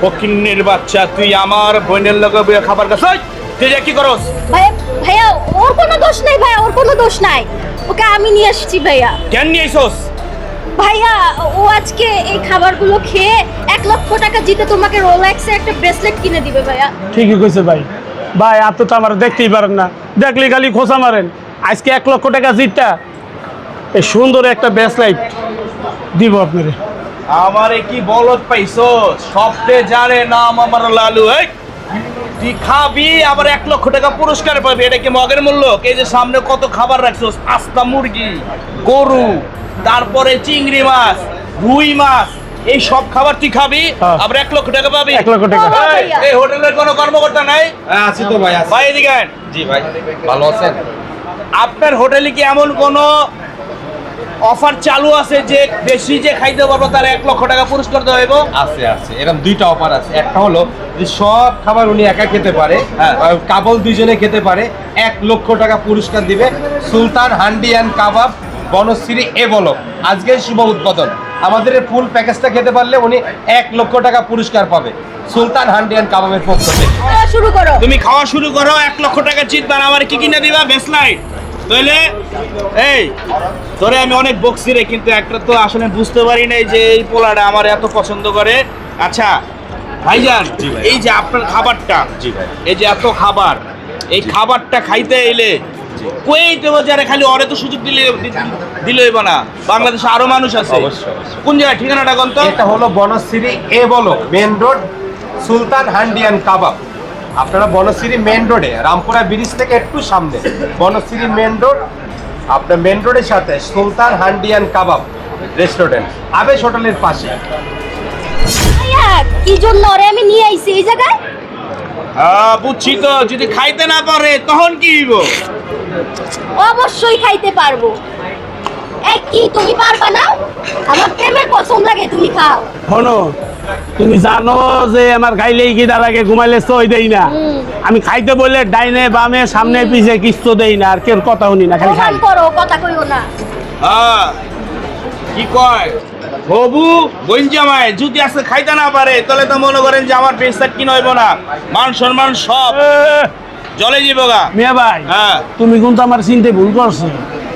ফকিন্নির বাচ্চা তুই আমার বোনের লগে বইয়া খাবার খাস। তুই যে কি করস? ভাইয়া ভাইয়া ওর কোনো দোষ নাই ভাইয়া ওর কোনো দোষ নাই। ওকে আমি নিয়ে এসেছি ভাইয়া। কেন নিয়ে আইসস ভাইয়া ও আজকে এই খাবারগুলো খেয়ে এক লক্ষ টাকা জিতে তোমাকে রোলেক্সের একটা ব্রেসলেট কিনে দিবে ভাইয়া। ঠিকই কইছে ভাই। ভাই আপনি তো আমার দেখতেই পারেন না। দেখলে খালি খোঁচা মারেন। আজকে এক লক্ষ টাকা জিতটা এই সুন্দর একটা ব্যাসলাইট দিব আপনারে। আমারে কি বলত পাইছস সবতে জানে নাম আমার লালু এই তুই খাবি আবার এক লক্ষ টাকা পুরস্কার পাবি এটা কি মগের মূল্য? এই যে সামনে কত খাবার রাখছস আস্তা মুরগি গরু তারপরে চিংড়ি মাছ রুই মাছ এই সব খাবার তুই খাবি হ্যাঁ। আবার এক লক্ষ টাকা পাবি। এক লক্ষ টাকা। এই, হোটেলের কোনো কর্মকর্তা নাই? হ্যাঁ আছি তো ভাই আছি। ভাই এদিকে। জি ভাই ভালো আছেন? আপনার হোটেলে কি এমন কোনো অফার চালু আছে যে বেশি যে খাইতে পারব তার এক লক্ষ টাকা পুরস্কার দেওয়া হইব। আছে আছে। এরকম দুইটা অফার আছে। একটা হলো যে সব খাবার উনি একা খেতে পারে হ্যাঁ। আর কাবল দুইজনে খেতে পারে এক লক্ষ টাকা পুরস্কার দিবে সুলতান হান্ডি অ্যান্ড কাবাব বনশ্রী এ বলো আজকে শুভ উদ্বোধন। আমাদের এই ফুল প্যাকেজটা খেতে পারলে উনি এক লক্ষ টাকা পুরস্কার পাবে সুলতান হান্ডি অ্যান্ড কাবাবের পক্ষ থেকে। শুরু করো। তুমি খাওয়া শুরু করো এক লক্ষ টাকা জিতবার। আমার কি কিনে দিবা? বেসলাইট তাহলে এই তোরে আমি অনেক বকছি রে কিন্তু একটা তো আসলে বুঝতে পারি নাই যে এই পোলাটা আমার এত পছন্দ করে। আচ্ছা ভাইজান এই যে আপনার খাবারটা জি ভাই। এই যে এত খাবার এই খাবারটা খাইতে এলে কই দেবো যারা খালি অরে তো সুযোগ দিলে দিলে হইব না। বাংলাদেশে আরও মানুষ আছে। কোন জায়গায় ঠিকানাটা কোন তো এটা হলো বনশ্রী এ বলো মেন রোড সুলতান হান্ডিয়ান কাবাব। আপনারা বনশ্রী মেন রোডে রামপুরা ব্রিজ থেকে একটু সামনে বনশ্রী মেন রোড আপনার মেন রোডের সাথে সুলতান হান্ডিয়ান কাবাব রেস্টুরেন্ট আবেশ হোটেলের পাশে। কি জন্য ওরে আমি নিয়ে আইছি এই জায়গায়? হ্যাঁ বুঝছি তো যদি খাইতে না পারে তখন কি হইব? অবশ্যই খাইতে পারব। এই কি তুমি পারবা না? আমার প্রেমের পছন্দ লাগে তুমি খাও। শোনো তুমি জানো যে আমার খাইলেই কি ঘুমাইলে সই দেই না। আমি খাইতে বললে ডাইনে বামে সামনে পিছে কিচ্ছু দেই না আর কেউ কথা শুনি না খালি খাই। করো কথা কইও না। হ্যাঁ কি কয়? হবু যদি আজকে খাইতে না পারে তাহলে তো মনে করেন যে আমার পেশার কি নইব না। মান সম্মান সব। জলে যাব গা মিয়া ভাই হ্যাঁ। তুমি কিন্তু আমার চিনতে ভুল করছ।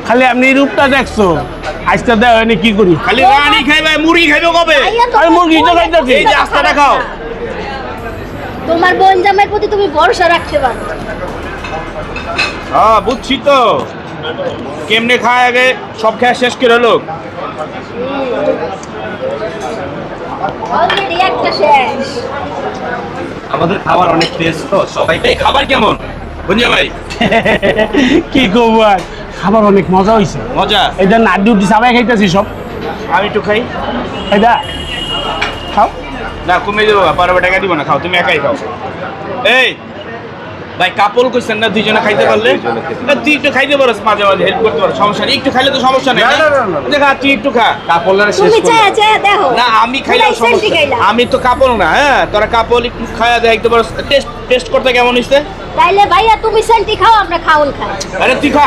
খালি আপনি রূপটা দেখছ। আজকে দেওয়া হয়নি কি করি? খালি রানি খাইবে মুরগি খাইবে কবে? আমি মুরগি তো খাইতাছি। এই যে আস্তাটা খাও তোমার বোন জামাইয়ের প্রতি তুমি ভরসা রাখতে পারো। হ্যাঁ বুঝছি তো। কেমনে খায় আগে সব খেয়ে শেষ করে লোক অলরেডি একটা শেষ। আমাদের খাবার অনেক টেস্ট তো সবাই খাবার কেমন? বইনজামাই কি করব আর খাবার অনেক মজা হয়েছে মজা? এটা নাড্ডি উঠি সবাই খাইতেছি সব। আমি একটু খাই। এটা খাও। না কমে দেবো পারবে টাকা দিব না খাও তুমি একাই খাও। এই ভাই কাপল কইছেন না দুইজনে খাইতে পারলে? না, তুই একটু খাইতে পারস মাঝে মাঝে হেল্প করতে পারো সমস্যা নেই। একটু খাইলে তো সমস্যা নেই। দেখা তুই একটু খা। কাপড়ের শেষ না আমি খাইলে সমস্যা আমি তো কাপড় না হ্যাঁ? তোরা কাপড় একটু খায়া দেখতে পারস। টেস্ট টেস্ট করতে কেমন হইছে? তাইলে ভাইয়া তুমি সেন্টি খাও আমরা খাউন খাই। আরে তুই খা।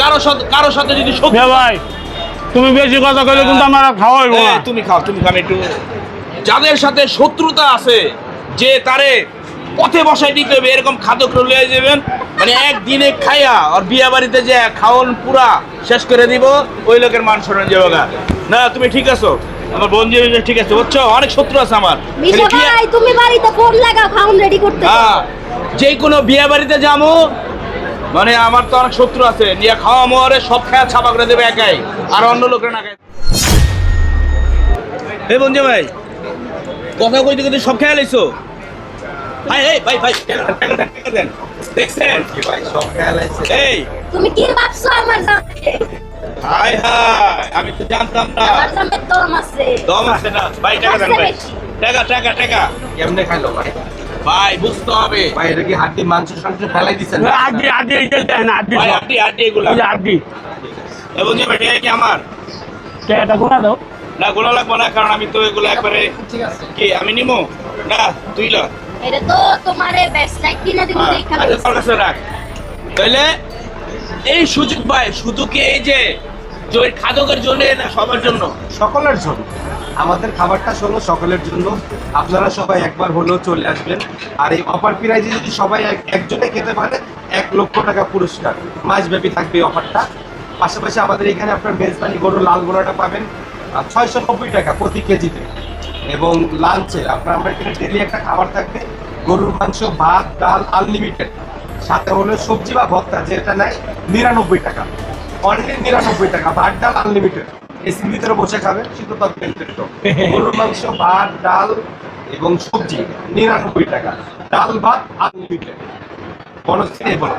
কারও সাথে কারও সাথে যদি সত্যি ভাই তুমি বেশি কথা কইলে কিন্তু আমার আর খাওয়া হইব না। তুমি খাও তুমি খাও একটু যাদের সাথে শত্রুতা আছে যে তারে পথে বসাই দিতে হবে এরকম খাদক লিয়ে যাবেন। মানে একদিনে খাইয়া আর বিয়া বাড়িতে যে খাওন পুরা শেষ করে দিব ওই লোকের মান সম্মান যাবে। না তুমি ঠিক আছো? আমার বোন যে ঠিক আছে বুঝছ? অনেক শত্রু আছে আমার। তুমি বাড়িতে ফোন লাগাও খাউন রেডি করতে। হ্যাঁ যে কোনো বিয়ে বাড়িতে যাব মানে আমার তো অনেক শত্রু আছে। নিয়ে খাওয়া মোয়ারে সব খায়া ছাপা করে দেবে একাই। আর অন্য লোকের না খায়। এই বঞ্জে ভাই কথা কইতে কইতে সব খেয়াল আইছো ভাই এই ভাই ভাই দেখছেন? ভাই সব খেয়াল আছে এই। তুমি কি ভাবছ আমার জামাইকে? হাই হাই আমি তো জানতাম না। আমার দামে দম আছে। দম আছে না। ভাই টাকা দেন ভাই। টাকা টাকা টাকা। কেমনে খাইলো ভাই? ভাই বুঝতে হবে। ভাই এটা কি হাড্ডি মাংস ফেলাই যে দেন আড্ডি ভাই সব। আড্ডি আড্ডি এগুলা। আড্ডি এবং যে ভাই টাকা কি আমার? কে এটা গুণা দাও। না লাগবো না কারণ আমি তো এগুলো একবারে কি আমি নিমো? না তুই ল। এটা তো তোমারে ব্যাসলাইট কিনে দিব দেখা আচ্ছা তোর কাছে রাখ। তাহলে এই সুযোগ ভাই শুধু কি এই যে ওই খাদকের জন্য না সবার জন্য? সকলের জন্য। আমাদের খাবারটা হলো সকলের জন্য। আপনারা সবাই একবার হলেও চলে আসবেন। আর এই অফার প্রাইজে যদি সবাই এক- একজনে খেতে পারে, এক লক্ষ টাকা পুরস্কার। মাসব্যাপী থাকবে অফারটা পাশাপাশি আমাদের এখানে আপনার মেজবানি গরুর লাল গোলাটা পাবেন ছয়শো নব্বই টাকা প্রতি কেজিতে। এবং লাঞ্চে আপনার আমরা এখানে ডেলি একটা খাবার থাকবে, গরুর মাংস, ভাত, ডাল আনলিমিটেড সাথে হলো সবজি বা ভর্তা, যেটা নেয় নিরানব্বই টাকা। অনলি নিরানব্বই টাকা, ভাত, ডাল আনলিমিটেড এসির ভিতরে বসে খাবে শীততাপ গরুর মাংস, ভাত, ডাল এবং সবজি, নিরানব্বই টাকা। ডাল, ভাত আনলিমিটেড বনশ্রী বলো?